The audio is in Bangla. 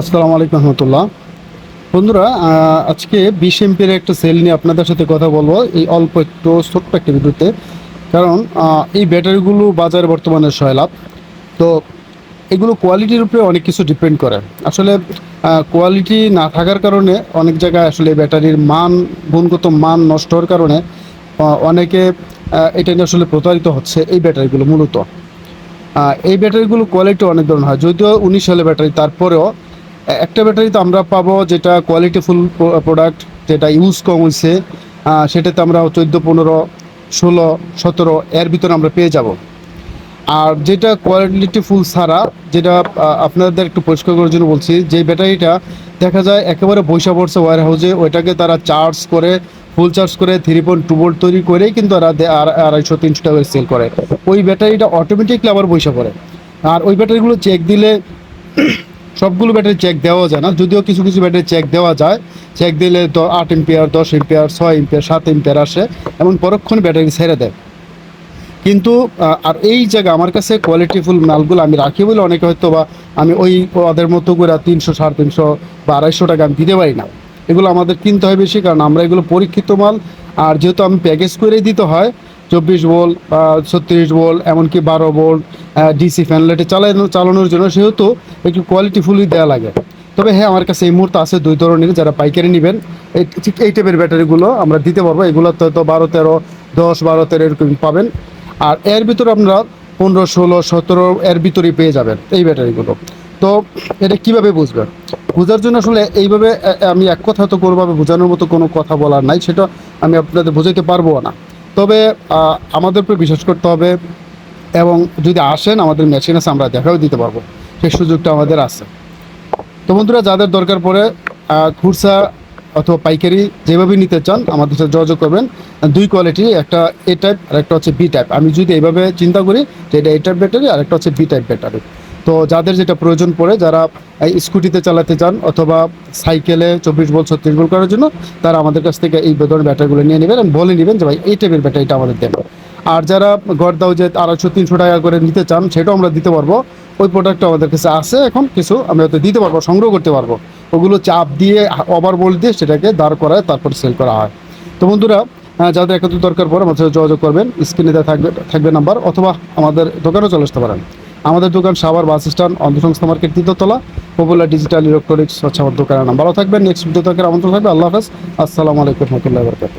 আসসালামু আলাইকুম রহমতুল্লাহ। বন্ধুরা আজকে বিশ এমপির একটা সেল নিয়ে আপনাদের সাথে কথা বলব, এই অল্প একটু, ছোট্ট একটা ভিডিওতে। কারণ এই ব্যাটারিগুলো বাজারে বর্তমানে সয়লাভ তো এগুলো কোয়ালিটির উপরে অনেক কিছু ডিপেন্ড করে। আসলে কোয়ালিটি না থাকার কারণে অনেক জায়গায় আসলে ব্যাটারির মান, গুণগত মান নষ্ট হওয়ার কারণে অনেকে এটা নিয়ে আসলে প্রতারিত হচ্ছে এই ব্যাটারিগুলো মূলত। এই ব্যাটারিগুলো কোয়ালিটি অনেক ধরনের হয়। যদিও উনিশ সালে ব্যাটারি, তারপরেও একটা ব্যাটারিতে আমরা পাবো যেটা কোয়ালিটিফুল প্রোডাক্ট যেটা ইউজ কম হয়েছে সেটাতে আমরা চোদ্দ, পনেরো, ষোলো, সতেরো, এর ভিতরে আমরা পেয়ে যাব। আর যেটা কোয়ালিটি ফুল ছাড়া, যেটা আপনাদের একটু পরিষ্কার করার জন্য বলছি, যে ব্যাটারিটা দেখা যায় একেবারে বৈশা পড়ছে ওয়ার হাউসে ওইটাকে তারা চার্জ করে ফুল চার্জ করে থ্রি পয়েন্ট টু ভোল্ট তৈরি করেই কিন্তু তারা আড়াইশো, তিনশো টাকা সেল করে। ওই ব্যাটারিটা অটোমেটিকলি আবার বৈশা পড়ে। আর ওই ব্যাটারিগুলো চেক দিলে সবগুলো ব্যাটারি চেক দেওয়া যায় না। যদিও কিছু কিছু ব্যাটারি চেক দেওয়া যায়। চেক দিলে তো আট এম্পিয়ার দশ এম্পিয়ার ছয় এম্পিয়ার সাত এম্পিয়ার আসে, এমন পরক্ষণ ব্যাটারি ছেড়ে দেয়। কিন্তু আর এই জায়গা আমার কাছে কোয়ালিটিফুল মালগুলো আমি রাখি বলে অনেকে হয়তো বা আমি ওই ওদের মতো করে তিনশো, সাড়ে তিনশো বা আড়াইশো টাকা আমি দিতে পারি না। এগুলো আমাদের কিনতে হয় বেশি, কারণ আমরা এগুলো পরীক্ষিত মাল। আর যেহেতু আমি প্যাকেজ করেই দিতে হয় চব্বিশ ভোল্ট বা ছত্রিশ ভোল্ট, এমনকি বারো ভোল্ট ডিসি ফ্যান লাইটে চালানো, চালানোর জন্য সেহেতু একটু কোয়ালিটিফুলই দেওয়া লাগে। তবে হ্যাঁ আমার কাছে এই মুহূর্তে আছে দুই ধরনের, যারা পাইকারি নেবেন, এই ঠিক এই টাইপের ব্যাটারিগুলো আমরা দিতে পারব। এগুলো তো হয়তো বারো, তেরো, দশ, বারো, তেরো এরকম পাবেন। আর এর ভিতরে আমরা পনেরো, ষোলো, সতেরো এর ভিতরেই পেয়ে যাবেন এই ব্যাটারিগুলো তো এটা কীভাবে বুঝবেন? বোঝার জন্য আসলে এইভাবে আমি এক কথা তো কোনোভাবে বোঝানোর মতো কোনো কথা বলার নাই, সেটা আমি আপনাদের বোঝাইতে পারব না। তবে আমাদের উপরে বিশ্বাস করতে হবে এবং যদি আসেন আমাদের মেশিন আছে, আমরা দেখাও দিতে পারব। সেই সুযোগটা আমাদের আছে। তো বন্ধুরা, যাদের দরকার পড়ে খুরসা অথবা পাইকারি যেভাবে নিতে চান, আমাদের সাথে যোগাযোগ করবেন। দুই কোয়ালিটি একটা এ টাইপ আর একটা হচ্ছে বি টাইপ আমি যদি এইভাবে চিন্তা করি যে এটা এ টাইপ ব্যাটারি আর একটা হচ্ছে বি টাইপ ব্যাটারি তো যাদের যেটা প্রয়োজন পড়ে, যারা স্কুটিতে চালাতে চান অথবা সাইকেলে চব্বিশ বল, ছত্রিশ বল করার জন্য, তারা আমাদের কাছ থেকে এই ধরনের ব্যাটারিগুলো নিয়ে নেবেন এবং বলে নেবেন যে, ভাই, এই টাইপের ব্যাটারিটা আমাদের দেন। আর যারা গড়দাও যে আড়াইশো, তিনশো টাকা করে নিতে চান, সেটাও আমরা দিতে পারব। ওই প্রোডাক্টটা আমাদের কাছে আছে এখন, কিছু আমরা হয়তো দিতে পারব, সংগ্রহ করতে পারব। ওগুলো চাপ দিয়ে ওভার বোল্ট দিয়ে সেটাকে দাঁড় করায়, তারপর সেল করা হয়। তো বন্ধুরা যাদের একান্ত দরকার পড়ে, আমাদের সাথে যোগাযোগ করবেন। স্ক্রিনে থাকবে থাকবে নাম্বার অথবা আমাদের দোকানেও চলে আসতে পারেন। আমাদের দোকান সাভার বাস স্ট্যান্ড, অন্ধসংস্থা মার্কেট তৃতীয়তলা পপুলার ডিজিটাল ইলেকট্রনিক্স হচ্ছে দোকানের নাম। ভালো থাকবেন নেক্সট ভিডিও থাকার আমন্ত্রণ থাকবে। আল্লাহ হাফেজ। আসসালামু আলাইকুম রহমতুল্লাহ বরকাত